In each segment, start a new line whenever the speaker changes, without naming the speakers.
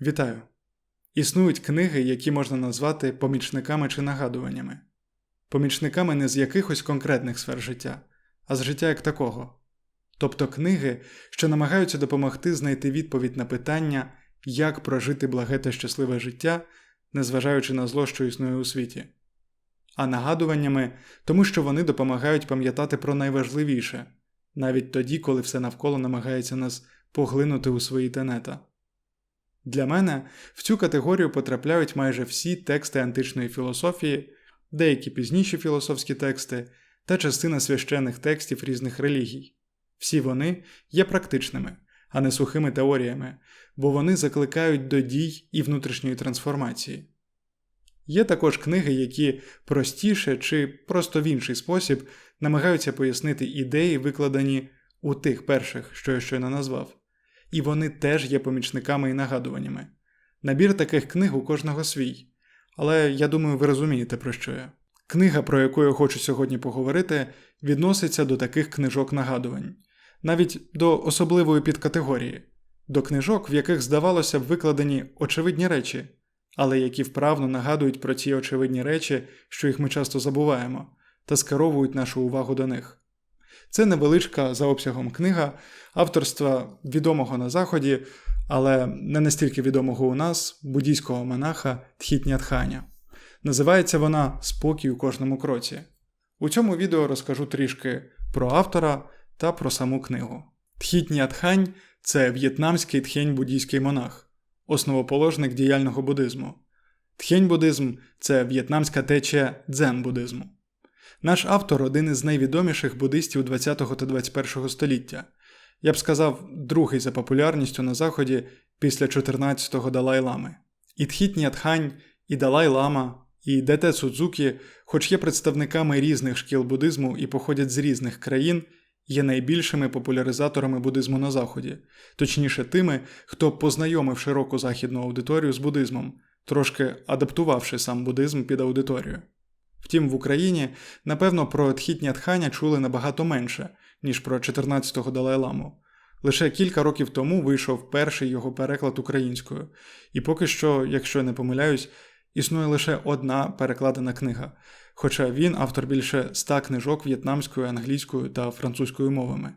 Вітаю! Існують книги, які можна назвати помічниками чи нагадуваннями. Помічниками не з якихось конкретних сфер життя, а з життя як такого. Тобто книги, що намагаються допомогти знайти відповідь на питання, як прожити благе та щасливе життя, незважаючи на зло, що існує у світі, а нагадуваннями, тому що вони допомагають пам'ятати про найважливіше, навіть тоді, коли все навколо намагається нас поглинути у свої тенета. Для мене в цю категорію потрапляють майже всі тексти античної філософії, деякі пізніші філософські тексти та частина священних текстів різних релігій. Всі вони є практичними, а не сухими теоріями, бо вони закликають до дій і внутрішньої трансформації. Є також книги, які простіше чи просто в інший спосіб намагаються пояснити ідеї, викладені у тих перших, що я щойно назвав і вони теж є помічниками і нагадуваннями. Набір таких книг у кожного свій. Але я думаю, ви розумієте, про що я. Книга, про яку я хочу сьогодні поговорити, відноситься до таких книжок нагадувань, навіть до особливої підкатегорії, до книжок, в яких, здавалося б, викладені очевидні речі, але які вправно нагадують про ці очевидні речі, що їх ми часто забуваємо, та скеровують нашу увагу до них. Це невеличка за обсягом книга авторства відомого на Заході, але не настільки відомого у нас буддійського монаха Тхітнятханя. Називається вона Спокій у кожному кроці. У цьому відео розкажу трішки про автора та про саму книгу. Тхітнятхань це в'єтнамський тхень буддійський монах, основоположник діяльного буддизму. Тхень буддизм це в'єтнамська течія дзен буддизму. Наш автор один із найвідоміших буддистів ХХ та ХХІ століття. Я б сказав, другий за популярністю на Заході після 14-го Далай Лами. І Тхіт і Далай Лама, і Дете Судзукі, хоч є представниками різних шкіл буддизму і походять з різних країн, є найбільшими популяризаторами буддизму на Заході, точніше тими, хто познайомив широку західну аудиторію з буддизмом, трошки адаптувавши сам буддизм під аудиторію. Втім, в Україні, напевно, про Тхітня Тханя чули набагато менше, ніж про 14-го Далай-Ламу. Лише кілька років тому вийшов перший його переклад українською, і поки що, якщо не помиляюсь, існує лише одна перекладена книга, хоча він автор більше ста книжок в'єтнамською, англійською та французькою мовами.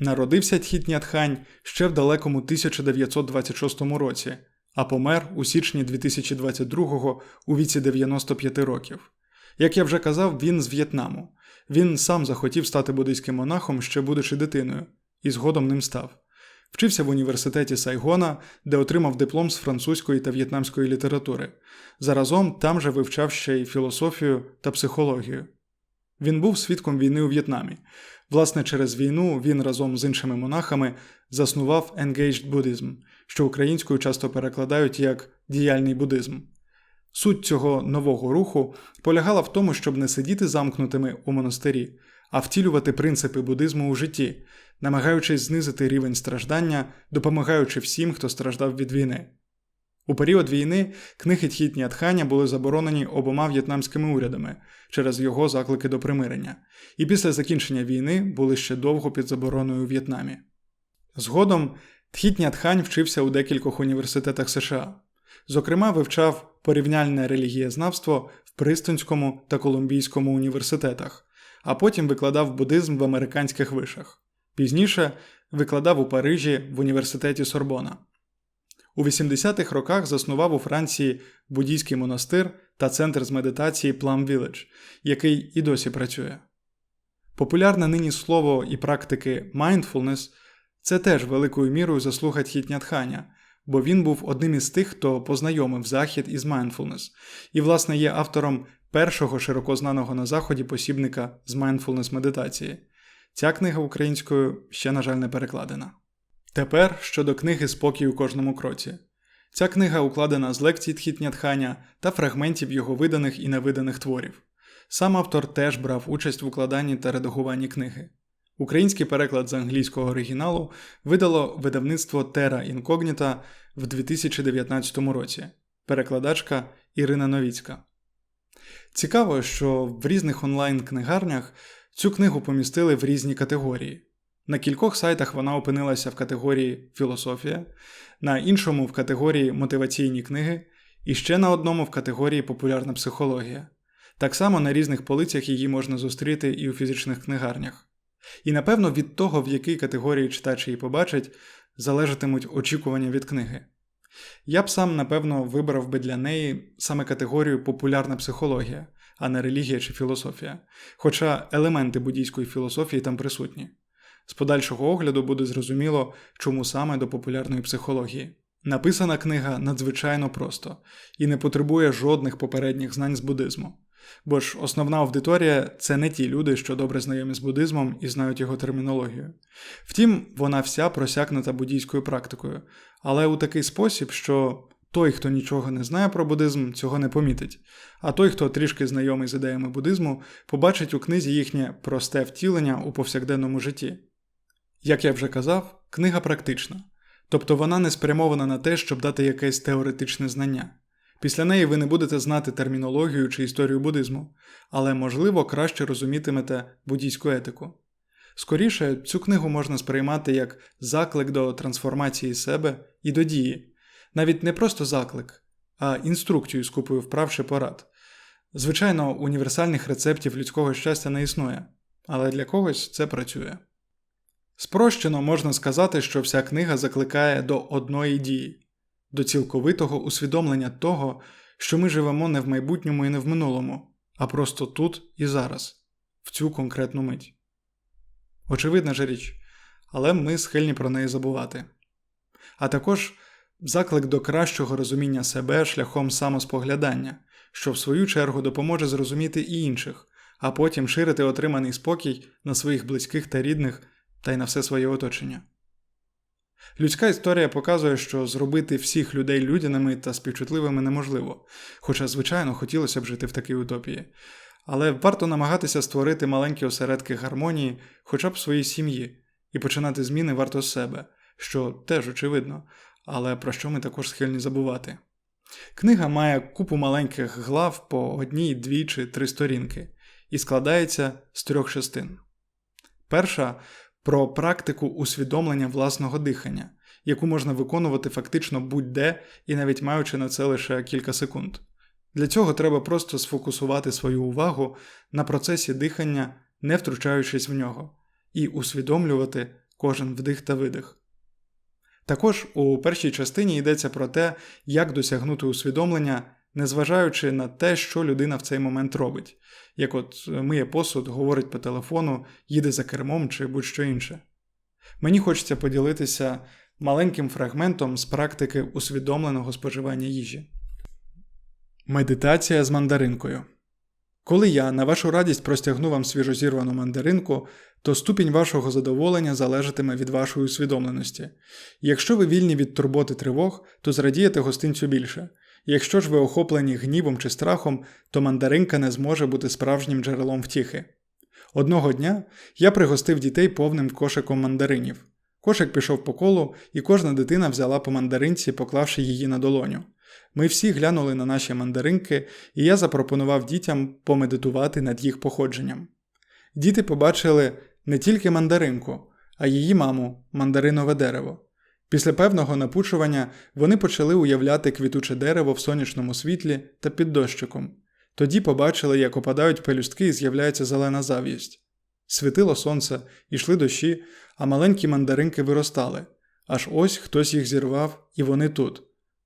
Народився Тхітня Тхань ще в далекому 1926 році, а помер у січні 2022-го у віці 95 років. Як я вже казав, він з В'єтнаму. Він сам захотів стати буддийським монахом, ще будучи дитиною, і згодом ним став. Вчився в університеті Сайгона, де отримав диплом з французької та в'єтнамської літератури. Заразом там же вивчав ще й філософію та психологію. Він був свідком війни у В'єтнамі. Власне, через війну він разом з іншими монахами заснував Engaged Buddhism, що українською часто перекладають як діяльний буддизм. Суть цього нового руху полягала в тому, щоб не сидіти замкнутими у монастирі, а втілювати принципи буддизму у житті, намагаючись знизити рівень страждання, допомагаючи всім, хто страждав від війни. У період війни книги Тхітні Тханя були заборонені обома в'єтнамськими урядами через його заклики до примирення, і після закінчення війни були ще довго під забороною у В'єтнамі. Згодом Тхітня Тхань вчився у декількох університетах США. Зокрема, вивчав порівняльне релігієзнавство в Пристинському та Колумбійському університетах, а потім викладав буддизм в американських вишах. Пізніше викладав у Парижі в університеті Сорбона. У 80-х роках заснував у Франції буддійський монастир та центр з медитації Plum Village, який і досі працює. Популярне нині слово і практики mindfulness – це теж великою мірою заслуга Тхітнятханя, бо він був одним із тих, хто познайомив Захід із mindfulness, і, власне, є автором першого широко знаного на Заході посібника з mindfulness медитації. Ця книга українською ще, на жаль, не перекладена. Тепер щодо книги Спокій у кожному кроці. Ця книга укладена з лекцій Тхітнятханя та фрагментів його виданих і невиданих творів. Сам автор теж брав участь в укладанні та редагуванні книги. Український переклад з англійського оригіналу видало видавництво Terra Incognita в 2019 році. Перекладачка Ірина Новіцька. Цікаво, що в різних онлайн-книгарнях цю книгу помістили в різні категорії. На кількох сайтах вона опинилася в категорії філософія, на іншому в категорії мотиваційні книги, і ще на одному в категорії популярна психологія. Так само на різних полицях її можна зустріти і у фізичних книгарнях. І напевно від того, в якій категорії читач її побачить, залежатимуть очікування від книги. Я б сам, напевно, вибрав би для неї саме категорію популярна психологія, а не релігія чи філософія, хоча елементи буддійської філософії там присутні. З подальшого огляду буде зрозуміло, чому саме до популярної психології. Написана книга надзвичайно просто і не потребує жодних попередніх знань з буддизму. Бо ж основна аудиторія це не ті люди, що добре знайомі з буддизмом і знають його термінологію. Втім, вона вся просякнута буддійською практикою, але у такий спосіб, що той, хто нічого не знає про буддизм, цього не помітить, а той, хто трішки знайомий з ідеями буддизму, побачить у книзі їхнє просте втілення у повсякденному житті. Як я вже казав, книга практична, тобто вона не спрямована на те, щоб дати якесь теоретичне знання. Після неї ви не будете знати термінологію чи історію буддизму, але, можливо, краще розумітимете буддійську етику. Скоріше, цю книгу можна сприймати як заклик до трансформації себе і до дії, навіть не просто заклик, а інструкцію з купою вправ чи порад. Звичайно, універсальних рецептів людського щастя не існує, але для когось це працює. Спрощено можна сказати, що вся книга закликає до одної дії, до цілковитого усвідомлення того, що ми живемо не в майбутньому і не в минулому, а просто тут і зараз, в цю конкретну мить. Очевидна ж річ, але ми схильні про неї забувати. А також заклик до кращого розуміння себе шляхом самоспоглядання, що в свою чергу допоможе зрозуміти і інших, а потім ширити отриманий спокій на своїх близьких та рідних та й на все своє оточення. Людська історія показує, що зробити всіх людей людяними та співчутливими неможливо, хоча, звичайно, хотілося б жити в такій утопії. Але варто намагатися створити маленькі осередки гармонії хоча б в своїй сім'ї, і починати зміни варто з себе, що теж очевидно, але про що ми також схильні забувати. Книга має купу маленьких глав по одній, дві чи три сторінки і складається з трьох частин. Перша про практику усвідомлення власного дихання, яку можна виконувати фактично будь-де і навіть маючи на це лише кілька секунд. Для цього треба просто сфокусувати свою увагу на процесі дихання, не втручаючись в нього, і усвідомлювати кожен вдих та видих. Також у першій частині йдеться про те, як досягнути усвідомлення, незважаючи на те, що людина в цей момент робить, як от миє посуд, говорить по телефону, їде за кермом чи будь-що інше. Мені хочеться поділитися маленьким фрагментом з практики усвідомленого споживання їжі. Медитація з мандаринкою. Коли я на вашу радість простягну вам свіжозірвану мандаринку, то ступінь вашого задоволення залежатиме від вашої усвідомленості. Якщо ви вільні від турботи тривог, то зрадієте гостинцю більше. Якщо ж ви охоплені гнівом чи страхом, то мандаринка не зможе бути справжнім джерелом втіхи. Одного дня я пригостив дітей повним кошиком мандаринів. Кошик пішов по колу, і кожна дитина взяла по мандаринці, поклавши її на долоню. Ми всі глянули на наші мандаринки, і я запропонував дітям помедитувати над їх походженням. Діти побачили не тільки мандаринку, а її маму мандаринове дерево. Після певного напучування вони почали уявляти квітуче дерево в сонячному світлі та під дощиком. Тоді побачили, як опадають пелюстки і з'являється зелена зав'їсть. Світило сонце, йшли дощі, а маленькі мандаринки виростали. Аж ось хтось їх зірвав, і вони тут.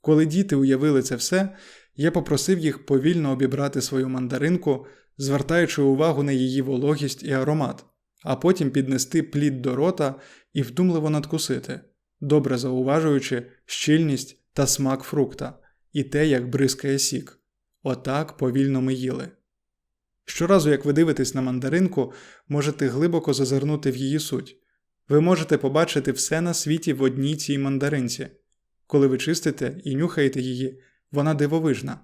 Коли діти уявили це все, я попросив їх повільно обібрати свою мандаринку, звертаючи увагу на її вологість і аромат, а потім піднести плід до рота і вдумливо надкусити, добре зауважуючи щільність та смак фрукта, і те, як бризкає сік. Отак повільно ми їли. Щоразу, як ви дивитесь на мандаринку, можете глибоко зазирнути в її суть. Ви можете побачити все на світі в одній цій мандаринці. Коли ви чистите і нюхаєте її, вона дивовижна.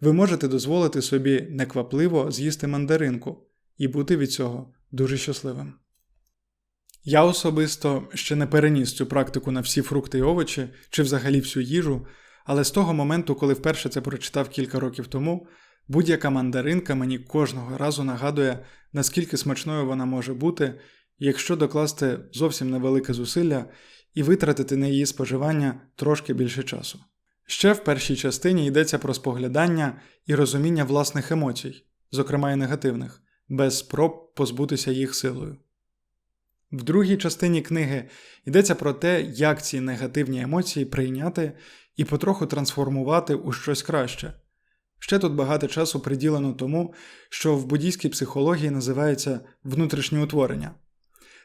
Ви можете дозволити собі неквапливо з'їсти мандаринку і бути від цього дуже щасливим. Я особисто ще не переніс цю практику на всі фрукти і овочі чи взагалі всю їжу, але з того моменту, коли вперше це прочитав кілька років тому, будь-яка мандаринка мені кожного разу нагадує, наскільки смачною вона може бути, якщо докласти зовсім невелике зусилля і витратити на її споживання трошки більше часу. Ще в першій частині йдеться про споглядання і розуміння власних емоцій, зокрема і негативних, без спроб позбутися їх силою. В другій частині книги йдеться про те, як ці негативні емоції прийняти і потроху трансформувати у щось краще. Ще тут багато часу приділено тому, що в буддійській психології називається внутрішнє утворення.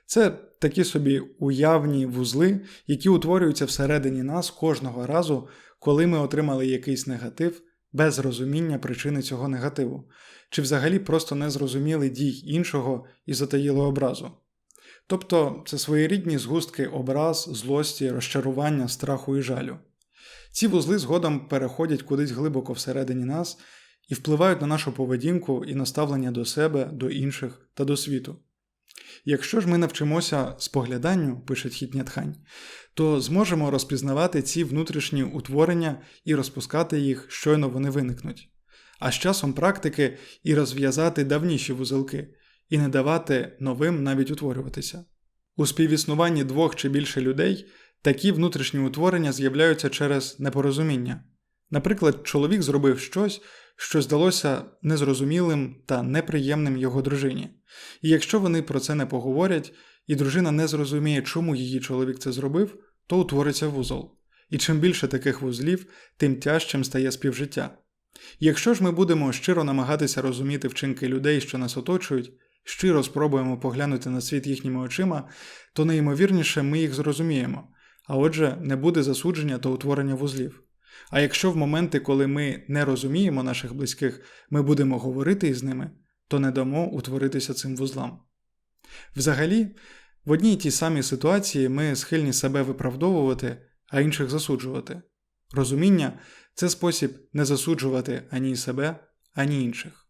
Це такі собі уявні вузли, які утворюються всередині нас кожного разу, коли ми отримали якийсь негатив без розуміння причини цього негативу, чи взагалі просто не зрозуміли дій іншого і затаїли образу. Тобто це своєрідні згустки образ, злості, розчарування, страху і жалю. Ці вузли згодом переходять кудись глибоко всередині нас і впливають на нашу поведінку і наставлення до себе, до інших та до світу. Якщо ж ми навчимося спогляданню, пише Тхітнятхань, то зможемо розпізнавати ці внутрішні утворення і розпускати їх, щойно вони виникнуть, а з часом практики і розв'язати давніші вузелки, і не давати новим навіть утворюватися. У співіснуванні двох чи більше людей такі внутрішні утворення з'являються через непорозуміння. Наприклад, чоловік зробив щось, що здалося незрозумілим та неприємним його дружині. І якщо вони про це не поговорять, і дружина не зрозуміє, чому її чоловік це зробив, то утвориться вузол. І чим більше таких вузлів, тим тяжчим стає співжиття. Якщо ж ми будемо щиро намагатися розуміти вчинки людей, що нас оточують, щиро спробуємо поглянути на світ їхніми очима, то найімовірніше ми їх зрозуміємо, а отже, не буде засудження та утворення вузлів. А якщо в моменти, коли ми не розуміємо наших близьких, ми будемо говорити із ними, то не дамо утворитися цим вузлам. Взагалі, в одній і тій самій ситуації ми схильні себе виправдовувати, а інших засуджувати. Розуміння це спосіб не засуджувати ані себе, ані інших.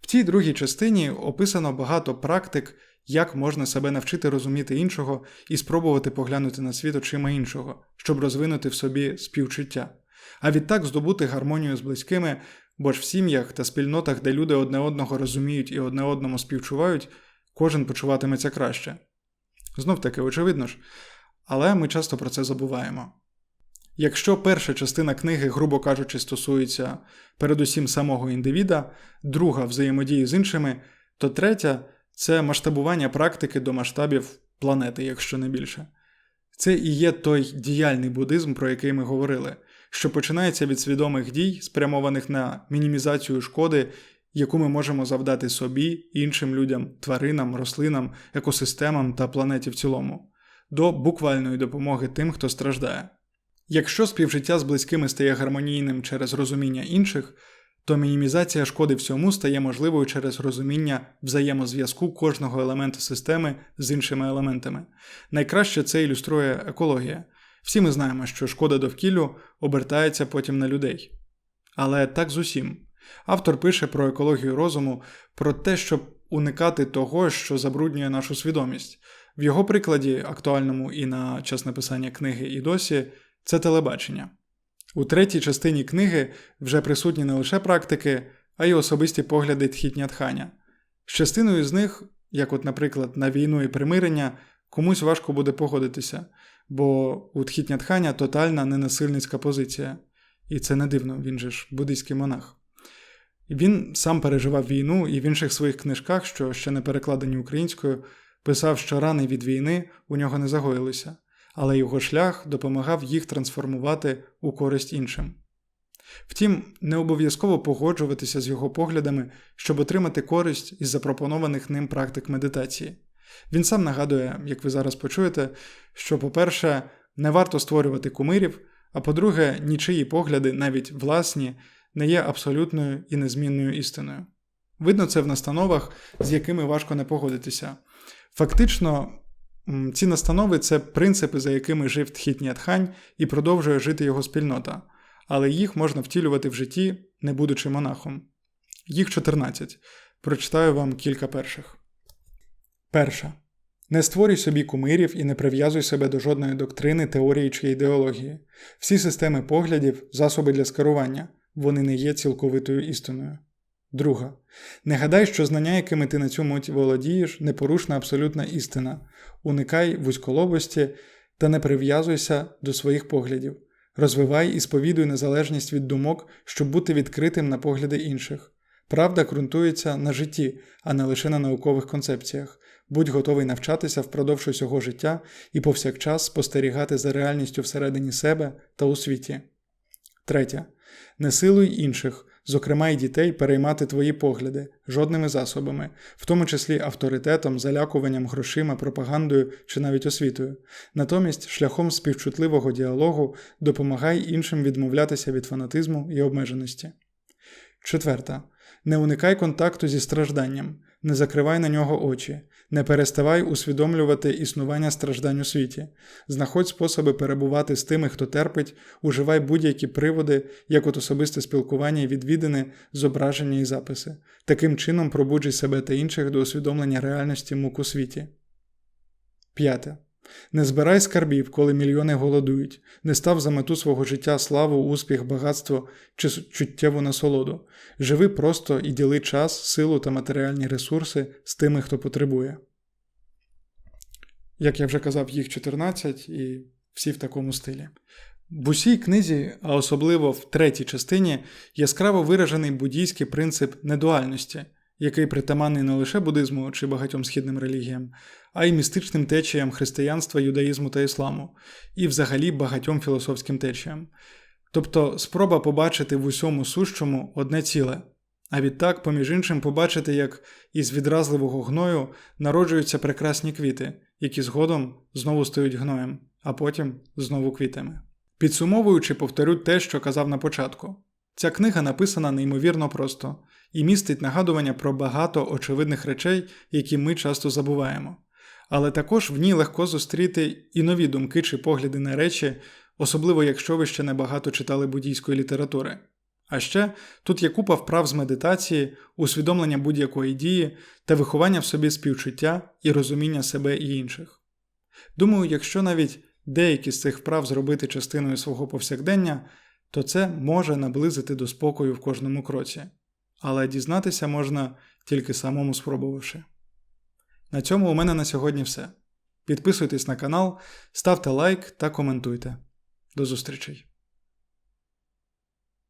В цій другій частині описано багато практик, як можна себе навчити розуміти іншого і спробувати поглянути на світ очима іншого, щоб розвинути в собі співчуття, а відтак здобути гармонію з близькими, бо ж в сім'ях та спільнотах, де люди одне одного розуміють і одне одному співчувають, кожен почуватиметься краще. Знов таки, очевидно ж, але ми часто про це забуваємо. Якщо перша частина книги, грубо кажучи, стосується передусім самого індивіда, друга взаємодії з іншими, то третя це масштабування практики до масштабів планети, якщо не більше. Це і є той діяльний буддизм, про який ми говорили, що починається від свідомих дій, спрямованих на мінімізацію шкоди, яку ми можемо завдати собі, іншим людям, тваринам, рослинам, екосистемам та планеті в цілому, до буквальної допомоги тим, хто страждає. Якщо співжиття з близькими стає гармонійним через розуміння інших, то мінімізація шкоди всьому стає можливою через розуміння взаємозв'язку кожного елементу системи з іншими елементами. Найкраще це ілюструє екологія. Всі ми знаємо, що шкода довкіллю обертається потім на людей. Але так з усім. Автор пише про екологію розуму, про те, щоб уникати того, що забруднює нашу свідомість. В його прикладі, актуальному і на час написання книги і досі, це телебачення. У третій частині книги вже присутні не лише практики, а й особисті погляди Тхітнятханя. З частиною з них, як, от, наприклад, на війну і примирення, комусь важко буде погодитися, бо у Тхітнятханя тотальна ненасильницька позиція. І це не дивно, він же ж буддийський монах. Він сам переживав війну і в інших своїх книжках, що ще не перекладені українською, писав, що рани від війни у нього не загоїлися але його шлях допомагав їх трансформувати у користь іншим. Втім, не обов'язково погоджуватися з його поглядами, щоб отримати користь із запропонованих ним практик медитації. Він сам нагадує, як ви зараз почуєте, що, по-перше, не варто створювати кумирів, а по-друге, нічиї погляди, навіть власні, не є абсолютною і незмінною істиною. Видно це в настановах, з якими важко не погодитися. Фактично, ці настанови це принципи, за якими жив Тхітнятхань і продовжує жити його спільнота, але їх можна втілювати в житті, не будучи монахом. Їх 14. Прочитаю вам кілька перших. Перша. Не створюй собі кумирів і не прив'язуй себе до жодної доктрини, теорії чи ідеології. Всі системи поглядів, засоби для скерування, вони не є цілковитою істиною. Друга. Не гадай, що знання, якими ти на цю мить володієш, непорушна абсолютна істина. Уникай вузьколобості та не прив'язуйся до своїх поглядів. Розвивай і сповідуй незалежність від думок, щоб бути відкритим на погляди інших. Правда ґрунтується на житті, а не лише на наукових концепціях. Будь готовий навчатися впродовж усього життя і повсякчас спостерігати за реальністю всередині себе та у світі. Третє. Не силуй інших, зокрема й дітей, переймати твої погляди жодними засобами, в тому числі авторитетом, залякуванням грошима, пропагандою чи навіть освітою. Натомість, шляхом співчутливого діалогу допомагай іншим відмовлятися від фанатизму і обмеженості. Четверта. Не уникай контакту зі стражданням, не закривай на нього очі, не переставай усвідомлювати існування страждань у світі, знаходь способи перебувати з тими, хто терпить, уживай будь-які приводи, як от особисте спілкування і відвідини, зображення і записи. Таким чином пробуджуй себе та інших до усвідомлення реальності мук у світі. П'яте. Не збирай скарбів, коли мільйони голодують, не став за мету свого життя славу, успіх, багатство чи чуттєву насолоду. Живи просто і діли час, силу та матеріальні ресурси з тими, хто потребує. Як я вже казав, їх 14 і всі в такому стилі. В усій книзі, а особливо в третій частині, яскраво виражений буддійський принцип недуальності який притаманний не лише буддизму чи багатьом східним релігіям, а й містичним течіям християнства, юдаїзму та ісламу, і взагалі багатьом філософським течіям. Тобто спроба побачити в усьому сущому одне ціле, а відтак, поміж іншим, побачити, як із відразливого гною народжуються прекрасні квіти, які згодом знову стають гноєм, а потім знову квітами. Підсумовуючи, повторю те, що казав на початку. Ця книга написана неймовірно просто і містить нагадування про багато очевидних речей, які ми часто забуваємо. Але також в ній легко зустріти і нові думки чи погляди на речі, особливо якщо ви ще небагато читали буддійської літератури. А ще тут є купа вправ з медитації, усвідомлення будь-якої дії та виховання в собі співчуття і розуміння себе і інших. Думаю, якщо навіть деякі з цих вправ зробити частиною свого повсякдення, то це може наблизити до спокою в кожному кроці але дізнатися можна тільки самому спробувавши. На цьому у мене на сьогодні все. Підписуйтесь на канал, ставте лайк та коментуйте. До зустрічей!